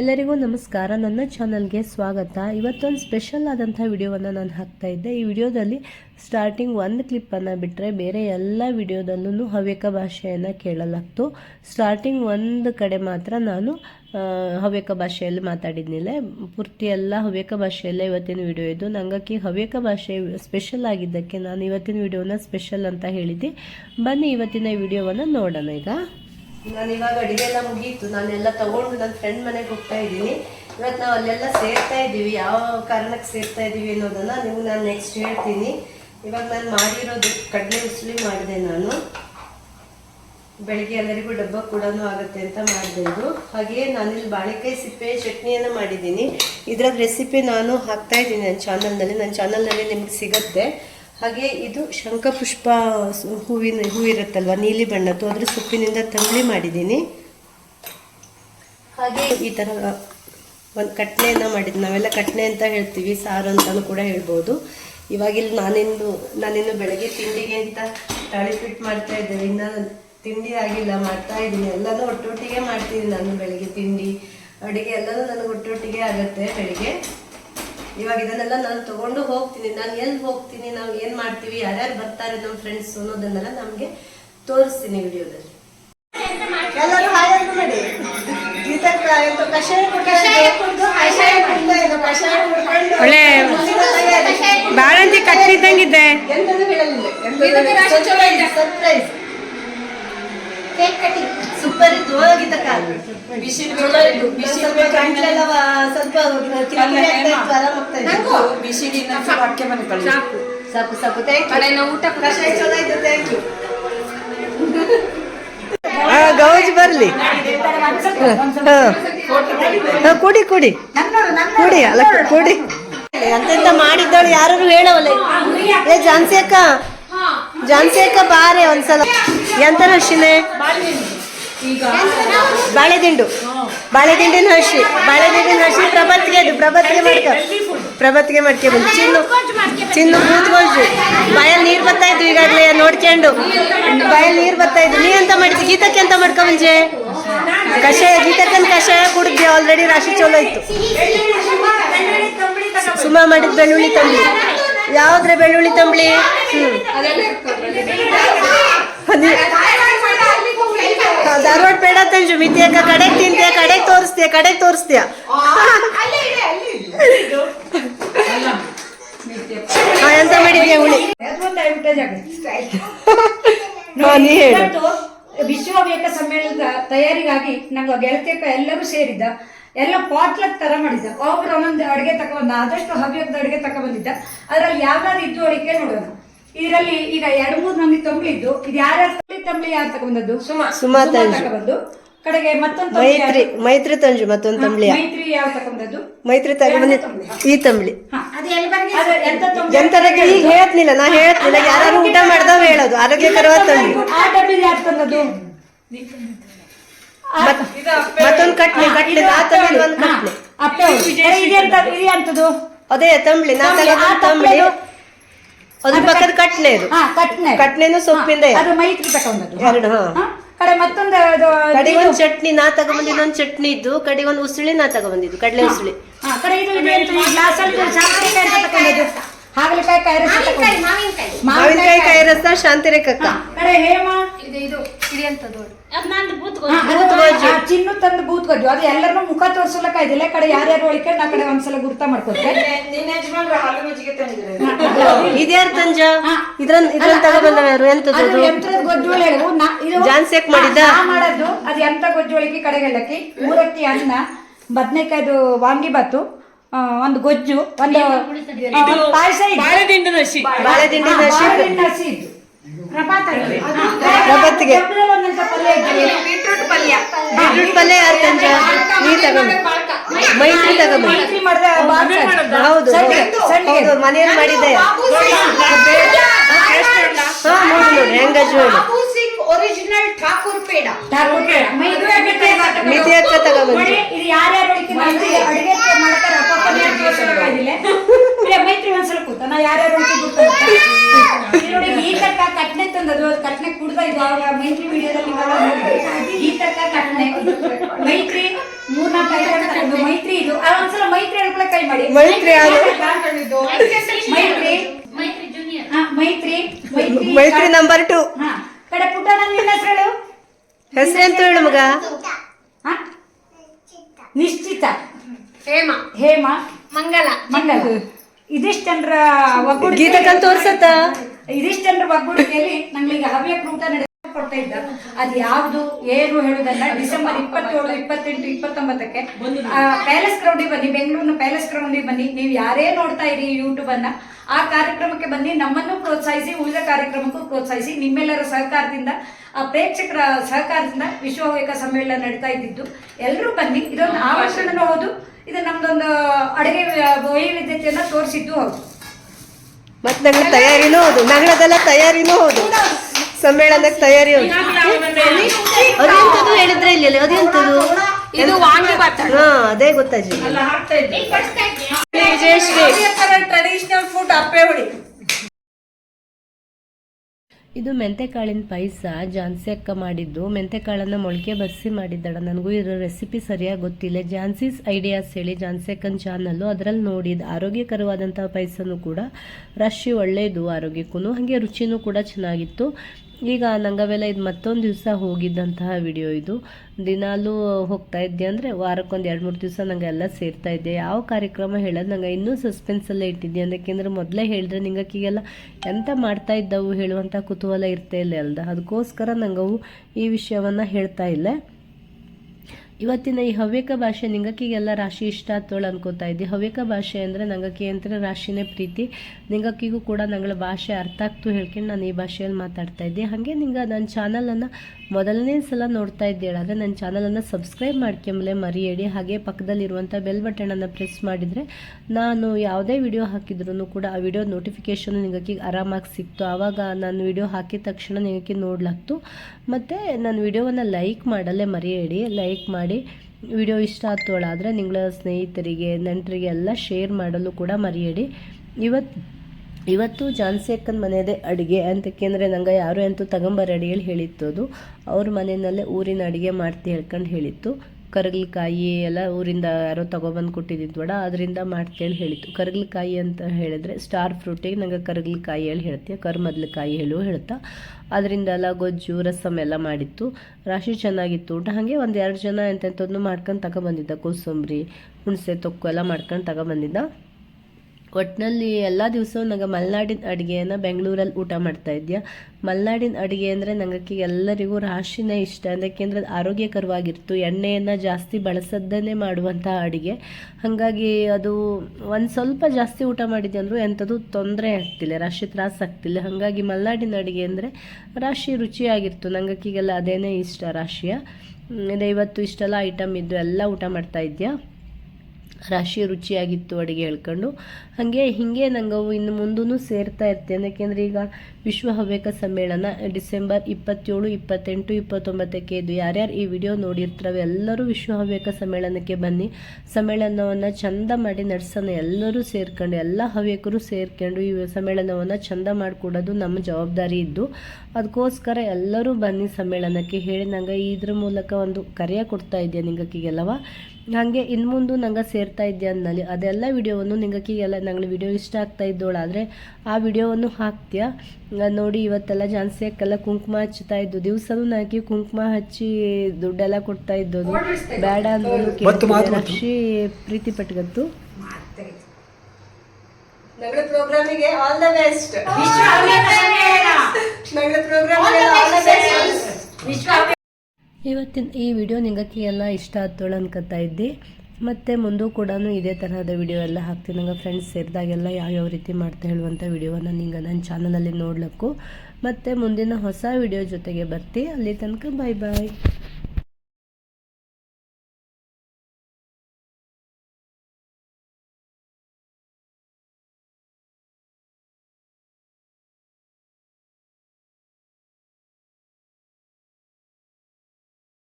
ಎಲ್ಲರಿಗೂ ನಮಸ್ಕಾರ. ನನ್ನ ಚಾನಲ್ಗೆ ಸ್ವಾಗತ. ಇವತ್ತೊಂದು ಸ್ಪೆಷಲ್ ಆದಂಥ ವಿಡಿಯೋವನ್ನು ನಾನು ಹಾಕ್ತಾ ಇದ್ದೆ. ಈ ವಿಡಿಯೋದಲ್ಲಿ ಸ್ಟಾರ್ಟಿಂಗ್ ಒಂದು ಕ್ಲಿಪ್ಪನ್ನು ಬಿಟ್ಟರೆ ಬೇರೆ ಎಲ್ಲ ವಿಡಿಯೋದಲ್ಲೂ ಹವ್ಯಕ ಭಾಷೆಯನ್ನು ಕೇಳಲಾಗ್ತು. ಸ್ಟಾರ್ಟಿಂಗ್ ಒಂದು ಕಡೆ ಮಾತ್ರ ನಾನು ಹವ್ಯಕ ಭಾಷೆಯಲ್ಲಿ ಮಾತಾಡಿದ್ನಿಲ್ಲ. ಪೂರ್ತಿ ಎಲ್ಲ ಹವ್ಯಕ ಭಾಷೆಯಲ್ಲೇ ಇವತ್ತಿನ ವಿಡಿಯೋ ಇದು. ನಂಗಾಗಿ ಹವ್ಯಕ ಭಾಷೆ ಸ್ಪೆಷಲ್ ಆಗಿದ್ದಕ್ಕೆ ನಾನು ಇವತ್ತಿನ ವಿಡಿಯೋನ ಸ್ಪೆಷಲ್ ಅಂತ ಹೇಳಿದ್ದೆ. ಬನ್ನಿ ಇವತ್ತಿನ ವಿಡಿಯೋವನ್ನು ನೋಡೋಣ ಈಗ. ನಾನು ಇವಾಗ ಅಡಿಗೆ ಎಲ್ಲ ಮುಗೀತು. ನಾನೆಲ್ಲ ತಗೊಂಡು ನನ್ನ ಫ್ರೆಂಡ್ ಮನೆಗೆ ಹೋಗ್ತಾ ಇದ್ದೀನಿ. ಇವತ್ತು ನಾವು ಅಲ್ಲೆಲ್ಲ ಸೇರ್ತಾ ಇದ್ದೀವಿ. ಯಾವ ಕಾರಣಕ್ಕೆ ಸೇರ್ತಾ ಇದ್ದೀವಿ ಅನ್ನೋದನ್ನ ನಿಮ್ಗೆ ನಾನು ನೆಕ್ಸ್ಟ್ ಹೇಳ್ತೀನಿ. ಇವಾಗ ನಾನು ಮಾಡಿರೋದು ಕಡಲೆ ಉಸಲಿ ಮಾಡಿದೆ ನಾನು. ಬೆಳಿಗ್ಗೆ ಎಲ್ಲರಿಗೂ ಡಬ್ಬ ಕೂಡ ಆಗುತ್ತೆ ಅಂತ ಮಾಡಿದೆ ಹಾಗೆಯೇ ನಾನಿಲ್ಲಿ ಬಾಳೆಕಾಯಿ ಸಿಪ್ಪೆ, ಚಟ್ನಿಯನ್ನು ಮಾಡಿದ್ದೀನಿ. ಇದ್ರದ್ದು ರೆಸಿಪಿ ನಾನು ಹಾಕ್ತಾ ಇದ್ದೀನಿ ನನ್ನ ಚಾನಲ್ನಲ್ಲಿ ನನ್ನ ಚಾನಲ್ನಲ್ಲಿ ನಿಮ್ಗೆ ಸಿಗುತ್ತೆ. ಹಾಗೆ ಇದು ಶಂಖಪುಷ್ಪ ಹೂವಿನ ಹೂವಿರುತ್ತಲ್ವ ನೀಲಿ ಬಣ್ಣದ್ದು, ಅದ್ರ ಸೊಪ್ಪಿನಿಂದ ತಂಬಳಿ ಮಾಡಿದ್ದೀನಿ. ಹಾಗೆ ಈ ಥರ ಒಂದು ಕಟ್ನೆಯನ್ನು ಮಾಡಿದ್ದು ನಾವೆಲ್ಲ ಕಟ್ನೆ ಅಂತ ಹೇಳ್ತೀವಿ, ಸಾರು ಅಂತಲೂ ಕೂಡ ಹೇಳ್ಬೋದು. ಇವಾಗಿಲ್ಲಿ ನಾನಿಂದು ನಾನಿನ್ನು ಬೆಳಗ್ಗೆ ತಿಂಡಿಗೆ ಅಂತ ತಾಳಿಪಿಟ್ಟು ಮಾಡ್ತಾ ಇದ್ದೇವೆ. ಇನ್ನು ತಿಂಡಿ ಆಗಿಲ್ಲ, ಮಾಡ್ತಾ ಇದ್ದೀನಿ. ಎಲ್ಲನೂ ಒಟ್ಟೊಟ್ಟಿಗೆ ಮಾಡ್ತೀನಿ ನಾನು ಬೆಳಗ್ಗೆ ತಿಂಡಿ. ಅಡುಗೆ ಎಲ್ಲನೂ ನನಗೆ ಒಟ್ಟೊಟ್ಟಿಗೆ ಆಗುತ್ತೆ ಬೆಳಿಗ್ಗೆ. ಇವಾಗ ಇದನ್ನೆಲ್ಲ ನಾನು ತಗೊಂಡು ಹೋಗ್ತೀನಿ. ನಾನು ಎಲ್ಲಿ ಹೋಗ್ತೀನಿ? ನಾವು ಏನು ಮಾಡ್ತೀವಿ? ಯಾರ್ಯಾರು ಬರ್ತಾರೆ ನಮ್ಮ ಫ್ರೆಂಡ್ಸ್ ಅನ್ನೋದನ್ನೆಲ್ಲ ನಮಗೆ ತೋರಿಸ್ತೀನಿ ವಿಡಿಯೋದಲ್ಲಿ. ಎಲ್ಲರೂ ಹಾಯ್ ಮಾಡಿ ಒಳ್ಳೆ ಬಾಳಂತಿ ಕಟ್ಟಿದ್ದಂಗಿದೆ ಸರ್ಪ್ರೈಸ್ ಕೇಕ್ ಚಲೋ ಇತ್ತು ಬಿಸಿ ಸ್ವಲ್ಪ ಗಂಟ್ಲೆಲ್ಲ ಸಾಕು. ಸಾಕು ಥ್ಯಾಂಕ್ ಯು ಊಟ ಕಷಾಯ ಚಲೋ ಥ್ಯಾಂಕ್ ಯು ಗೌಜ್ ಬರ್ಲಿ. ಕುಡಿ ಕುಡಿ. ಕುಡಿ ಅಲ್ಲ ಕುಡಿ. ಎಂತೆಂತ ಮಾಡಿದ್ದಾಳು ಯಾರು ಹೇಳವಲ್ಲ. ಏ ಜಾನ್ಸಿ ಅಕ್ಕ. ಜಾನ್ಸಿ ಅಕ್ಕ ಬಾರೆ ಒಂದ್ಸಲ. ಎಂತ ಹಸಿನೆ ಬಾಳೆದಿಂಡು. ಬಾಳೆದಿಂಡಿನ ಹಸಿ. ಬಾಳೆದಿಂಡಿನ ಹಸಿ ಪ್ರಭತ್ಗೆ ಅದು ಪ್ರಭತ್ಗೆ ಮಾಡ್ಕ. ಪ್ರಭತ್ಗೆ ಮಾಡ್ಕೆ ಬಂದು. ಚಿನ್ನು. ಚಿನ್ನು ಕೂತ್ಕೊಂಡು ಬಾಯಲ್ಲಿ ನೀರು ಬರ್ತಾ ಇದ್ವಿ ಈಗಾಗಲೇ ನೋಡ್ಕೊಂಡು. ಬಾಯಲ್ಲಿ ನೀರು ಬರ್ತಾ ಇದ್ವಿ. ನೀ ಎಂತ ಮಾಡಿದ್ವಿ ಗೀತಕ್ಕೆ ಎಂತ ಮಾಡ್ಕೊ ಮುಂಚೆ ಕಷಾಯ ಗೀತಕ್ಕನ್ ಕಷಾಯ ಕುಡಿದ್ವಿ ಆಲ್ರೆಡಿ ರಾಶಿ ಚಲೋ ಇತ್ತು. ಸುಮ ಮಾಡಿದ ಬೆಳ್ಳುಳ್ಳಿ ತಂಬಳಿ. ಯಾವ್ದ್ರೆ ಬೆಳ್ಳುಳ್ಳಿ ತಂಬಳಿ? ಹ್ಮ್. ಅದೇ. ಹಾ, ಧಾರವಾಡ ಬೇಡ ತಂಜು ಮಿತಿಯಕ್ಕ ಕಡೆಗೆ ತಿಂತೀಯ ಕಡೆ ತೋರಿಸ್ತೀಯ ಕಡೆ ತೋರಿಸ್ತೀಯ? ಎಂತ ಮಾಡಿದ್ಯಾ ಹುಳಿ ನೀ ಹೇಳು. ಸಮ್ಮೇಳನದ ತಯಾರಿಗಾಗಿ ನಂಗೆ ಗೆಳತಿಯಕ್ಕ ಎಲ್ಲರೂ ಸೇರಿದ್ದ ಎಲ್ಲ ಪಾಟ್ಲಕ್ ತರ ಮಾಡಿದ್ದ. ಒಬ್ರು ಒಂದೊಂದು ಅಡುಗೆ ತಕೊಂಡ ಆದಷ್ಟು ಹವ್ಯಕದ ಅಡುಗೆ ತಕೊಂಡ್ಬಂದಿದ್ದ ಅದ್ರಲ್ಲಿ ಯಾವ್ದಾದ್ರು ಇದ್ದು ಅಡಿಕೆ ನೋಡೋಣ. ಇದರಲ್ಲಿ ಈಗ ಎರಡು ಮೂರ್ ಮಂದಿ ತಂಗಳಿದ್ದು ಇದ್ದು ಇದು ಯಾರ್ಯಾರು ತಂಬ್ಳಿ ತಂಬ್ಳಿ ಯಾರು ತಗೊಂಡದ್ದು ಸುಮಾ. ಸುಮಾ ತಂಜು. ತಗೊಂಡು ಕಡೆಗೆ ಮತ್ತೊಂದು ತಂಬ್ಳಿ ಮೈತ್ರಿ ಯಾರು? ಮೈತ್ರಿ ತಂಜು ಮತ್ತೊಂದು ತಂಬಳಿ ತಂಬಳಿಯ ಮೈತ್ರಿ ಯಾವ ತಗೊಂಡದ್ದು ಮೈತ್ರಿ ತಗೊಂಡ್ಬಂದಿ ಈ ತಂಬಳಿ ಹಾ, ಅದು ಎಂತ ತಂಬ್ಳಿ? ಎಂತರಕ್ಕೆ ಈಗ ಹೇಳ್ತಿಲ್ಲ ನಾ ಹೇಳ್ತಿಲ್ಲ ಯಾರು ಊಟ ಮಾಡ್ದವ್ ಹೇಳೋದು ಆರೋಗ್ಯಕರವಾದ ತಂಬಳಿ ಆ ಡಬ್ಬಿ ಯಾರು ತಂದದ್ದು ಮತ್ತೊಂದು ಕಟ್ಲಿ ಕಟ್ಲಿ ಆ ತಗೊಂಡು ಒಂದು ಕಟ್ಲಿ. ಅಪ್ಪೆ ಇದು ಎಂತದು? ಅದೇ ತಂಬಳಿ ನಾ ತಂಬ್ಳಿ, ಆ ತಗೊಂಡು ತಂಬಳಿ ತಂಬ್ಳಿ ಅದ್ರ ಪಕ್ಕದ ಕಟ್ಲೆ ಇದು ಹಾ ಕಟ್ನೆ ಕಟ್ನೆನು ಸೊಪ್ಪಿಂದ ಅದು ಮೈತ್ರಿ ತಗೊಂಡದ್ದು ಎರಡು ಹಾ ಹಾ, ಕಡೆ ಮತ್ತೊಂದು ಅದು ಕಡೆಗೆ ಒಂದು ಚಟ್ನಿ ನಾ ತಗೊಂಬಂದಿದ್ದು ಒಂದು ಚಟ್ನಿ ಇದ್ದು ಕಡೆಗೆ ಒಂದು ಉಸುಳಿ ನಾ ತಗೊಂಬಂದಿದ್ದು ಕಡಲೆ ಉಸುಳಿ ಹಾ, ಕಡೆ ಇದು ಇದು ಅಂತ ಹಾಗಲಕಾಯಿ ಕಾಯಿ ರಸ. ಮಾವಿನಕಾಯಿ ಕಾಯಿ ರಸ ಶಾಂತಿ ರೇಖಕ್ಕ ಹಾ, ಕಡೆ ಹೇಮ ಹಾ, ಅದು ಆ ಚಿನ್ನು ತಂದು ಬೂತ್ ಗೊಜ್ಜು. ಅದು ಎಲ್ಲರೂ ಮುಖ ತೋರ್ಸಲಕ್ಕ ಇದಿಲ್ಲ ಕಡೆ ಯಾರ್ಯಾರು ಒಳಿಕೆ ನಾ ಕಡೆ ಒಂದ್ಸಲ ಗುರ್ತ ಮಾಡ್ಕೊತೆ ಇದ್ಯಾರು ತಂಜ? ಇದ್ರನ್ ಇದ್ರನ್ ತಗೊಂಬಂದವ ಯಾರು? ಎಂತದ್ದು ಅದು ಯಂತ್ರದ ಗೊಜ್ಜೋಳಿ ಹೇಳು. ನಾ- ಇದು ಜಾನ್ಸಿ ಯಾಕ್ ಮಾಡಿದ್ದ? ನಾ ಮಾಡೋದು. ಅದು ಎಂತ ಗೊಜ್ಜೋಳಿಗೆ ಕಡೆಗೆಲ್ಲಕ್ಕಿ? ಮೂರಕ್ಕಿ ಅನ್ನ ಬದ್ನೆಕಾಯ್ದು ವಾಂಗಿ ಬಾತು ಆ, ಒಂದು ಗೊಜ್ಜು ಒಂದು ಪಾಯಸ ಇದ್ದು ಪಲ್ಯ. ಬೀಟ್ರೂಟ್ ಪಲ್ಯ. ಯಾರು ತಗೊಂಡು ಮೈತ್ರಿ ಸಾರು. ಹೌದು ಮನೆಯಲ್ಲಿ ಮಾಡಿದ್ದೆ. ಹಾ ನೋಡಿ ನೋಡಿ ಹೆಂಗ ನೋಡಿ ಒರಿಜಿನಲ್ ಠಾಕೂರ್ ಪೇಡ. ಠಾಕೂರ್ ಪೇಡ. ಮೈತ್ರಿ ಅಗತ್ಯ ಮಾತ್ರ. ಮಿತಿ ಹತ್ರ ತಗೊಂಬಂದು ಇದು ಯಾರ್ಯಾರು ಮಾಡ್ತಾರೆ, ಅಡುಗೆ ಮಾಡ್ತಾರೆ ಅಪ್ಪ ಪಲ್ಯ ತೋರ್ಸೋಕ್ಕಾಗಿಲ್ಲ. ಇಲ್ಲ, ಮೈತ್ರಿ ಒಂದ್ಸಲ ಕೂತ ನಾ ಯಾರ್ಯಾರು. ನೋಡಿ ಈ ತಕ್ಕ ಕಟ್ನೆ ತಂದದು ಅದು ಕಟ್ನೆ ಕುಡ್ದ ಇದು ಅವಾಗ ಮೈತ್ರಿ ವಿಡಿಯೋದಲ್ಲಿ ಈ ತಕ್ಕ ಕಟ್ನೆ. ಮೈತ್ರಿ ಮೂರ್ನಾಲ್ಕು ಮೈತ್ರಿ ಇದು. ಒಂದ್ಸಲ ಮೈತ್ರಿ ಕೈ ಮಾಡಿ. ಮೈತ್ರಿ? ಮೈತ್ರಿ ಹಾ, ಮೈತ್ರಿ. ಮೈತ್ರಿ ಮೈತ್ರಿ ನಂಬರ್ ಟು ಹಾ. ನನ್ನ ಹೆಸರು ಹೇಳು ಹೆಸರೆಂತ ಹೇಳು ಮಗ? ಹಾ? ನಿಶ್ಚಿತ. ಹೇಮ. ಹೇಮ? ಮಂಗಲ. ಮಂಗಲ. ಇದಿಷ್ಟು ಜನರ ಒಗ್ಗೂಡಿಕೆ ಗೀತಕ್ಕಂತ ತೋರ್ಸತ್ತ? ಇದಿಷ್ಟು ಜನರ ಒಗ್ಗೂಡಿಕೆಯಲ್ಲಿ ನಂಗೆ ಈಗ ಹವ್ಯಕ ಊಟ ನಡೆಸ ಕೊಡ್ತಾ ಇದ್ದ. ಅದು ಯಾವುದು ಏನು ಹೇಳುದಲ್ಲ ಡಿಸೆಂಬರ್ ಇಪ್ಪತ್ತೇಳು ಇಪ್ಪತ್ತೆಂಟು ಇಪ್ಪತ್ತೊಂಬತ್ತಕ್ಕೆ ಪ್ಯಾಲೇಸ್ ಗ್ರೌಂಡಿಗೆ ಬನ್ನಿ. ಬೆಂಗಳೂರಿನ ಪ್ಯಾಲೇಸ್ ಗ್ರೌಂಡಿಗೆ ಬನ್ನಿ. ನೀವು ಯಾರೇ ನೋಡ್ತಾ ಇರಿ ಯೂಟ್ಯೂಬ್ ಅನ್ನ. ಆ ಕಾರ್ಯಕ್ರಮಕ್ಕೆ ಬನ್ನಿ ನಮ್ಮನ್ನು ಪ್ರೋತ್ಸಾಹಿಸಿ ಉಳಿದ ಕಾರ್ಯಕ್ರಮಕ್ಕೂ ಪ್ರೋತ್ಸಾಹಿಸಿ. ನಿಮ್ಮೆಲ್ಲರ ಸಹಕಾರದಿಂದ ಆ ಪ್ರೇಕ್ಷಕರ ಸಹಕಾರದಿಂದ ವಿಶ್ವ ಹವ್ಯಕ ಸಮ್ಮೇಳನ ನಡೀತಾ ಇದ್ದಿದ್ದು. ಎಲ್ಲರೂ ಬನ್ನಿ ಇದೊಂದು ಆವರ್ತನ ಹೌದು. ಇದು ನಮ್ದೊಂದು ಅಡುಗೆ ವೈವಿಧ್ಯತೆಯನ್ನ ತೋರಿಸಿದ್ದು ಹೌದು. ಮತ್ತೆ ನಂಗೆ ತಯಾರಿನೂ ಹೌದು. ನಗರದೆಲ್ಲ ತಯಾರಿನೂ ಹೌದು. ಸಮ್ಮೇಳನಕ್ಕೆ ತಯಾರಿ ಹೌದು. ಅದೆಂತದು ಹೇಳಿದ್ರೆ? ಇಲ್ಲಿ? ಅದೆಂತದು ಇದು ವಾಂಗಿಭಾತ್ ಹಾ ಅದೇ ಗೊತ್ತಾಜಿ Vijayashree. Traditional food appe huli. ಇದು ಮೆಂತೆಕಾಳಿನ ಪಾಯಸ ಜಾನ್ಸಿ ಅಕ್ಕ ಮಾಡಿದ್ದು. ಮೆಂತೆಕಾಳನ್ನ ಮೊಳಕೆ ಬಸ್ಸಿ ಮಾಡಿದ್ದಾಳ. ನನಗೂ ಇರೋ ರೆಸಿಪಿ ಸರಿಯಾಗಿ ಗೊತ್ತಿಲ್ಲ. ಜಾನ್ಸಿಸ್ ಐಡಿಯಾಸ್ ಹೇಳಿ ಜಾನ್ಸಿ ಅಕ್ಕನ ಚಾನಲ್ಲು ಅದರಲ್ಲಿ ನೋಡಿದ ಆರೋಗ್ಯಕರವಾದಂಥ ಪಾಯಸನೂ ಕೂಡ ರಾಶಿ ಒಳ್ಳೆಯದು ಆರೋಗ್ಯಕ್ಕೂ ಹಾಗೆ ರುಚಿನೂ ಕೂಡ ಚೆನ್ನಾಗಿತ್ತು. ಈಗ ನಂಗವೆಲ್ಲ ಇದು ಮತ್ತೊಂದು ದಿವಸ ಹೋಗಿದ್ದಂತಹ ವಿಡಿಯೋ ಇದು. ದಿನಾಲೂ ಹೋಗ್ತಾ ಇದ್ದೆ ಅಂದರೆ ವಾರಕ್ಕೊಂದು ಎರಡು ಮೂರು ದಿವಸ ನಂಗೆ ಎಲ್ಲ ಸೇರ್ತಾ ಇದ್ದೆ. ಯಾವ ಕಾರ್ಯಕ್ರಮ ಹೇಳೋದು ನಂಗೆ ಇನ್ನೂ ಸಸ್ಪೆನ್ಸಲ್ಲೇ ಇಟ್ಟಿದ್ದೆ. ಅದಕ್ಕೆಂದ್ರೆ ಮೊದಲೇ ಹೇಳಿದ್ರೆ ನಿಂಗಕ್ಕಿಗೆಲ್ಲ ಎಂಥ ಮಾಡ್ತಾ ಇದ್ದವು ಹೇಳುವಂಥ ಕುತೂಹಲ ಇರ್ತೇ ಇಲ್ಲ ಅಲ್ದ ಅದಕ್ಕೋಸ್ಕರ ನಂಗವು ಈ ವಿಷಯವನ್ನು ಹೇಳ್ತಾ ಇಲ್ಲ. ಇವತ್ತಿನ ಈ ಹವ್ಯಕ ಭಾಷೆ ನಿಂಗಕ್ಕಿಗೆಲ್ಲ ರಾಶಿ ಇಷ್ಟ ಆತೋಳು ಅನ್ಕೋತಾ ಇದ್ದೆ. ಹವ್ಯಕ ಭಾಷೆ ಅಂದರೆ ನಂಗಕ್ಕಿ ಅಂದ್ರೆ ರಾಶಿನೇ ಪ್ರೀತಿ. ನಿಂಗಕ್ಕಿಗೂ ಕೂಡ ನಂಗಳ ಭಾಷೆ ಅರ್ಥ ಆಗ್ತು ಹೇಳ್ಕೊಂಡು ನಾನು ಈ ಭಾಷೆಯಲ್ಲಿ ಮಾತಾಡ್ತಾ ಇದ್ದೆ. ಹಾಗೆ ನಿಂಗೆ ನನ್ನ ಚಾನಲನ್ನು ಮೊದಲನೇ ಸಲ ನೋಡ್ತಾ ಇದ್ದೆ ಹೇಳಿದ್ರೆ ನನ್ನ ಚಾನಲನ್ನು ಸಬ್ಸ್ಕ್ರೈಬ್ ಮಾಡ್ಕೊಂಬಲೆ ಮರಿಯೇಡಿ. ಹಾಗೆ ಪಕ್ಕದಲ್ಲಿರುವಂಥ ಬೆಲ್ ಬಟನನ್ನು ಪ್ರೆಸ್ ಮಾಡಿದರೆ ನಾನು ಯಾವುದೇ ವಿಡಿಯೋ ಹಾಕಿದ್ರೂ ಕೂಡ ಆ ವಿಡಿಯೋ ನೋಟಿಫಿಕೇಷನ್ ನಿಮಗೆ ಆರಾಮಾಗಿ ಸಿಕ್ತು. ಆವಾಗ ನಾನು ವಿಡಿಯೋ ಹಾಕಿದ ತಕ್ಷಣ ನಿಮಗೆ ನೋಡ್ಲಾಗ್ತು. ಮತ್ತು ನನ್ನ ವಿಡಿಯೋವನ್ನು ಲೈಕ್ ಮಾಡಲ್ಲೇ ಮರೆಯಡಿ. ಲೈಕ್ ಮಾಡಿ ವಿಡಿಯೋ ಇಷ್ಟ ಆತೋಳಾದರೆ ನಿಮ್ಮ ಸ್ನೇಹಿತರಿಗೆ ನೆಂಟರಿಗೆ ಎಲ್ಲ ಶೇರ್ ಮಾಡಲು ಕೂಡ ಮರೆಯಡಿ. ಇವತ್ತು ಇವತ್ತು ಜಾನ್ಸಿ ಅಕ್ಕನ ಮನೆಯದೇ ಅಡುಗೆ ಅಂತ ಕೇಂದ್ರೆ ನಂಗೆ ಯಾರು ಅಂತೂ ತಗೊಂಬರ ಹೇಳಿತ್ತು ಅದು ಅವ್ರ ಮನೆಯಲ್ಲೇ ಊರಿನ ಅಡುಗೆ ಮಾಡ್ತಿ ಹೇಳ್ಕೊಂಡು ಹೇಳಿತ್ತು. ಕರಗಲಕಾಯಿ ಎಲ್ಲ ಊರಿಂದ ಯಾರೋ ತಗೊಬಂದು ಕೊಟ್ಟಿದ್ದಿದ್ದು ವಡ ಅದರಿಂದ ಮಾಡ್ತೇಳಿ ಹೇಳಿತ್ತು. ಕರಗಲಕಾಯಿ ಅಂತ ಹೇಳಿದ್ರೆ ಸ್ಟಾರ್ ಫ್ರೂಟಿಗೆ ನಂಗೆ ಕರಗಲಕಾಯಿ ಹೇಳಿ ಹೇಳ್ತೀಯ? ಕರ್ಮದ್ಲಕಾಯಿ ಹೇಳು ಹೇಳ್ತಾ. ಅದರಿಂದ ಎಲ್ಲ ಗೊಜ್ಜು ರಸಮ್ ಎಲ್ಲ ಮಾಡಿತ್ತು. ರಾಶಿ ಚೆನ್ನಾಗಿತ್ತು ಊಟ. ಹಾಗೆ ಒಂದು ಎರಡು ಜನ ಎಂತೆಂಥದ್ದು ಮಾಡ್ಕೊಂಡು ತಗೊಬಂದಿದ್ದ. ಕೋಸಂಬರಿ, ಹುಣಸೆ, ತೊಕ್ಕು ಎಲ್ಲ ಮಾಡ್ಕೊಂಡು ತಗೊಬಂದಿದ್ದ. ಒಟ್ಟಿನಲ್ಲಿ ಎಲ್ಲ ದಿವಸ ನಂಗೆ ಮಲೆನಾಡಿನ ಅಡುಗೆಯನ್ನು ಬೆಂಗಳೂರಲ್ಲಿ ಊಟ ಮಾಡ್ತಾ ಇದೆಯಾ? ಮಲೆನಾಡಿನ ಅಡುಗೆ ಅಂದರೆ ನಂಗಕ್ಕೆ ಎಲ್ಲರಿಗೂ ರಾಶಿನೇ ಇಷ್ಟ. ಅದಕ್ಕೆಂದ್ರೆ ಅದು ಆರೋಗ್ಯಕರವಾಗಿರ್ತು, ಎಣ್ಣೆಯನ್ನು ಜಾಸ್ತಿ ಬಳಸದ್ದನ್ನೇ ಮಾಡುವಂಥ ಅಡುಗೆ. ಹಾಗಾಗಿ ಅದು ಒಂದು ಸ್ವಲ್ಪ ಜಾಸ್ತಿ ಊಟ ಮಾಡಿದ್ದೆ ಅಂದರೂ ಎಂಥದ್ದು ತೊಂದರೆ ಆಗ್ತಿಲ್ಲ, ರಾಶಿ ತ್ರಾಸ ಆಗ್ತಿಲ್ಲ. ಹಾಗಾಗಿ ಮಲೆನಾಡಿನ ಅಡುಗೆ ಅಂದರೆ ರಾಶಿ ರುಚಿಯಾಗಿತ್ತು ನಂಗಕ್ಕಿಗೆಲ್ಲ ಅದೇನೇ ಇಷ್ಟ ರಾಶಿಯ? ಇವತ್ತು ಇಷ್ಟೆಲ್ಲ ಐಟಮ್ ಇದ್ದು ಎಲ್ಲ ಊಟ ಮಾಡ್ತಾ ಇದ್ಯಾ? ರಾಶಿ ರುಚಿಯಾಗಿತ್ತು ಅಡುಗೆ ಹೇಳ್ಕೊಂಡು. ಹಾಗೆ ಹೀಗೆ ನಂಗೆ ಅವು ಇನ್ನು ಮುಂದೂ ಸೇರ್ತಾ ಇರ್ತೀನಿ ಯಾಕೆಂದರೆ ಈಗ ವಿಶ್ವ ಹವ್ಯಕ ಸಮ್ಮೇಳನ ಡಿಸೆಂಬರ್ ಇಪ್ಪತ್ತೇಳು, ಇಪ್ಪತ್ತೆಂಟು, ಇಪ್ಪತ್ತೊಂಬತ್ತಕ್ಕೆ ಇದು ಯಾರ್ಯಾರು ಈ ವಿಡಿಯೋ ನೋಡಿರ್ತಾರೆ ಎಲ್ಲರೂ ವಿಶ್ವ ಹವ್ಯಕ ಸಮ್ಮೇಳನಕ್ಕೆ ಬನ್ನಿ. ಸಮ್ಮೇಳನವನ್ನು ಚಂದ ಮಾಡಿ ನಡೆಸೋಣ. ಎಲ್ಲರೂ ಸೇರ್ಕೊಂಡು, ಎಲ್ಲ ಹವ್ಯಕರು ಸೇರ್ಕೊಂಡು ಈ ಸಮ್ಮೇಳನವನ್ನು ಚಂದ ಮಾಡಿಕೊಡೋದು ನಮ್ಮ ಜವಾಬ್ದಾರಿ ಇದ್ದು ಅದಕ್ಕೋಸ್ಕರ ಎಲ್ಲರೂ ಬನ್ನಿ ಸಮ್ಮೇಳನಕ್ಕೆ. ಹೇಳಿ ನಂಗೆ ಇದ್ರ ಮೂಲಕ ಒಂದು ಕರೆಯ ಕೊಡ್ತಾ ಇದೆಯಾ ನಿಂಗಕ್ಕಿಗೆಲ್ಲವ? ಹಾಗೆ ಇನ್ನು ಮುಂದೆ ನಂಗೆ ಸೇರ್ತಾ ಇದ್ದೆ ಅಂದಲ್ಲಿ ಅದೆಲ್ಲ ವಿಡಿಯೋವನ್ನು ನಿಂಗಕ್ಕಿಗೆಲ್ಲ ನಂಗೆ ವಿಡಿಯೋ ಇಷ್ಟ ಆಗ್ತಾ ಇದ್ದೋಳಾದರೆ ಆ ವಿಡಿಯೋವನ್ನು ಹಾಕ್ತೀಯ? ನೋಡಿ ಇವತ್ತೆಲ್ಲ ಜಾನ್ಸಿಯಕ್ಕೆಲ್ಲ ಕುಂಕುಮ ಹಚ್ಚುತ್ತಾ ಇದ್ದು. ದಿವಸನೂ ಹಾಕಿ ಕುಂಕುಮ ಹಚ್ಚಿ ದುಡ್ಡೆಲ್ಲ ಕೊಡ್ತಾ ಇದ್ದೋದು. ಬೇಡ ಅಂದ್ರೂ ರಾಶಿ ಪ್ರೀತಿ ಪಟ್ಗತ್ತು ನಗಳ ಪ್ರೋಗ್ರಾಮಿಗೆ all the best Vishwa Havyaka ಪ್ರೋಗ್ರಾಮಿಗೆ all the best Vishwa Havyaka ಇವತ್ತಿನ ಈ ವಿಡಿಯೋ ನಿಂಗಕ್ಕೆ ಎಲ್ಲ ಇಷ್ಟ ಆತೋಳು ಅನ್ಕೋತಾ ಇದ್ದೆ. ಮತ್ತು ಮುಂದೂ ಕೂಡ ಇದೇ ತರಹದ ವಿಡಿಯೋ ಎಲ್ಲ ಹಾಕ್ತೀನಿ. ನಂಗೆ ಫ್ರೆಂಡ್ಸ್ ಸೇರಿದಾಗೆಲ್ಲ ಯಾವ್ಯಾವ ರೀತಿ ಮಾಡ್ತಾ ಹೇಳುವಂಥ ವಿಡಿಯೋವನ್ನು ನಿಂಗೆ ನನ್ನ ಚಾನಲಲ್ಲಿ ನೋಡ್ಲಕ್ಕೂ. ಮತ್ತು ಮುಂದಿನ ಹೊಸ ವಿಡಿಯೋ ಜೊತೆಗೆ ಬರ್ತಿ. ಅಲ್ಲಿ ತನಕ ಬಾಯ್ ಬಾಯ್